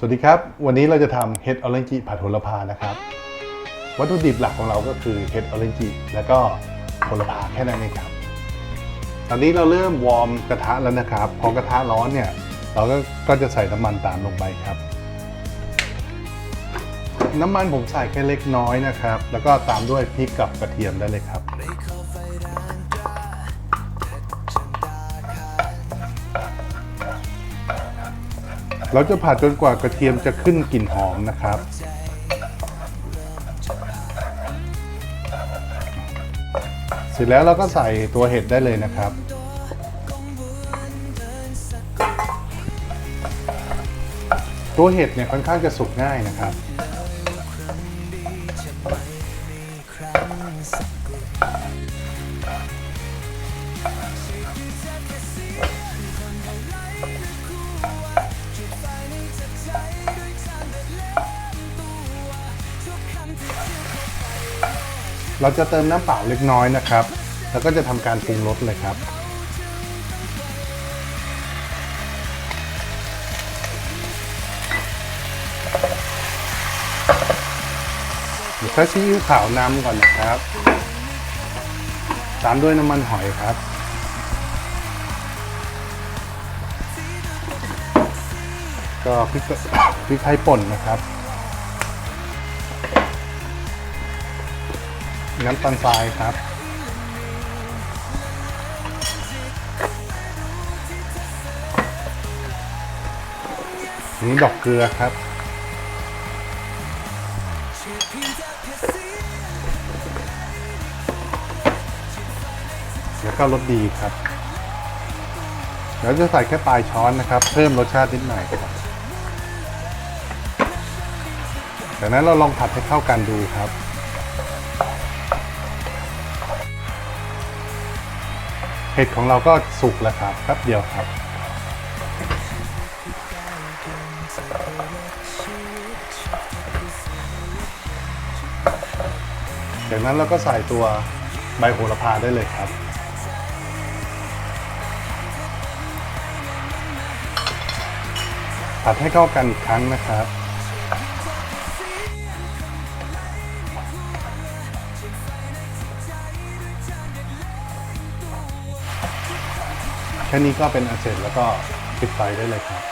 สวัสดีครับ วันนี้เราจะทำเห็ดออเรนจิผัดโหระพานะครับ วัตถุดิบหลักของเราก็คือเห็ดออเรนจิแล้วก็โหระพาแค่นั้นเองครับ ตอนนี้เราเริ่มวอร์มกระทะแล้วนะครับพอกระทะร้อนเนี่ยเราก็ก็จะใส่น้ำมันตามลงไปครับ น้ำมันผมใส่แค่เล็กน้อยนะครับ แล้วก็ตามด้วยพริกกับกระเทียมได้เลยครับ เราจะผัดจนกว่ากระเทียมจะขึ้นกลิ่นหอมนะครับ เสร็จแล้วเราก็ใส่ตัวเห็ดได้เลยนะครับ ตัวเห็ดเนี่ยค่อนข้างจะสุกง่ายนะครับ เราจะเติมน้ำเปล่าเล็กน้อยนะครับ แล้วก็จะทำการปรุงรสเลยครับ เดี๋ยวใช้ซีอิ๊วขาวนำก่อนนะครับ ตามด้วยน้ำมันหอยครับก็พริกพริกไทยป่นนะครับ น้ำตาลทรายครับ นี่ดอกเกลือครับ แล้วก็รสดีครับแล้วจะใส่แค่ปลายช้อนนะครับ เพิ่มรสชาตินิดหน่อยครับจากนั้นเราลองผัดให้เข้ากันดูครับ ห็ดของเราก็สุกแล้วครับแป๊บเดียวครับ จากนั้นเราก็ใส่ตัวใบโหระพาได้เลยครับ ผัดให้เข้ากันอีกครั้งนะครับ แค่นี้ก็เป็นอันเสร็จแล้วก็ปิดไฟได้เลยครับ